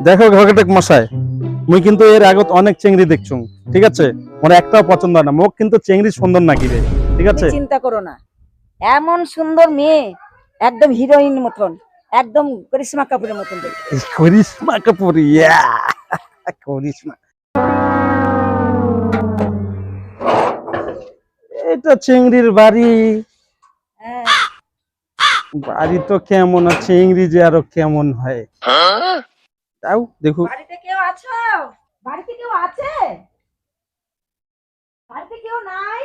দেখো ঘটক মশাই মুই কিন্তু এর আগত অনেক চেংড়ি দেখছুম ঠিক আছে? মোর একটাও পছন্দ না মোক কিন্তু চেংড়ি সুন্দর নাকি রে ঠিক আছে? চিন্তা করো না এমন সুন্দর মেয়ে একদম হিরোইন মতন একদম করিশ্মা কাপুরের মতন করিশ্মা কাপুর ইয়া করিশ্মা। এটা চেংড়ির বাড়ি। হ্যাঁ। বাড়ি তো কেমন চেংড়ি যে আরও কেমন হয়? তাও দেখো। বাড়িতে কেউ আছো? বাড়িতে কেউ আছে? বাড়িতে কেউ নাই?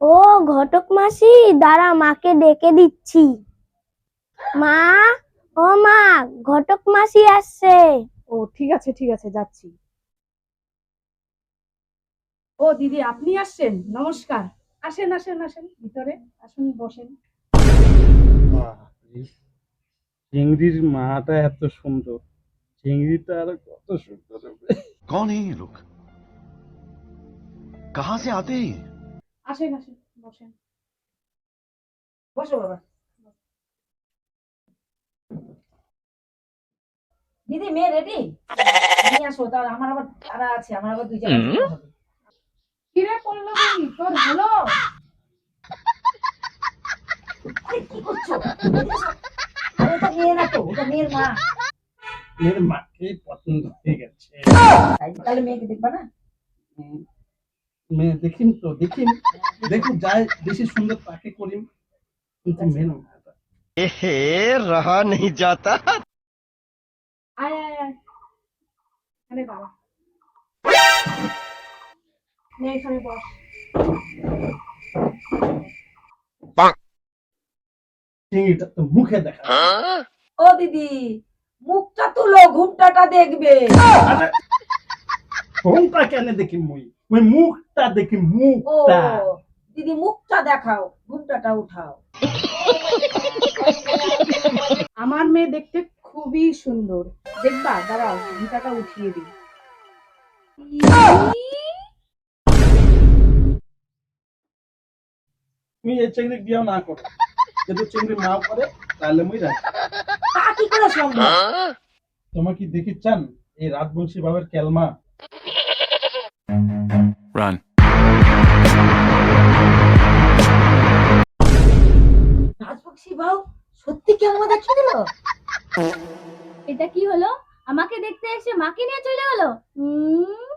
ও ঘটক মাসি দাঁড়া মাকে ডেকে দিচ্ছি। মা ও মা ঘটক মাসি আসছে। ও ঠিক আছে ঠিক আছে যাচ্ছি। ও দিদি আপনি আসছেন? নমস্কার। আসেন আসেন আসেন ভিতরে আসুন বসেন। চিংড়ির মাটা এত সুন্দর। চিংড়িটা আর কত সুন্দর কোন এই লোক কাহা সে আতে আসেন আসেন বসেন। বসো বাবা। দিদি মেয়ে রেডি নিয়ে আসো তার আমার আবার তারা আছে আমার আবার দুই জায়গা কিরে পড়ল কি তোর হলো কি করছ? আরে ওটা মেয়ে না তো ওটা মেয়ের মা। মেয়ের মাকে পছন্দ হয়ে গেছে তাহলে মেয়েকে দেখবা না? মেয়ে দেখিম তো দেখিম। দেখুন যায় বেশি সুন্দর তাকে করিম। কিন্তু মেয়ে এহে রহা নেই যাতা। মুখে দেখা। ও দিদি। মুখটা তুলো ঘুমটাটা দেখবে। কোনটা কেন দেখি মুই? মুই মুখটা দেখি মুখটা। দিদি মুখটা দেখাও ঘুমটাটা উঠাও। আমার মেয়ে দেখতে খুবই সুন্দর। দেখবা দাঁড়াও ঘুমটাটা উঠিয়ে দিই। তুমি এই চিংড়ি বিয়াও না করো। যদি চিংড়ি মা করে তাহলে মুই রাখি তা কি করে সম্ভব? তোমার কি দেখি চান? এই রাজবংশী বাবার কেলমা रन রাজবংশী বাবু সত্যি কি আমাকে দেখিয়ে দিল এটা কি হলো? আমাকে দেখতে এসে মাকে নিয়ে চলে গেলো? হুম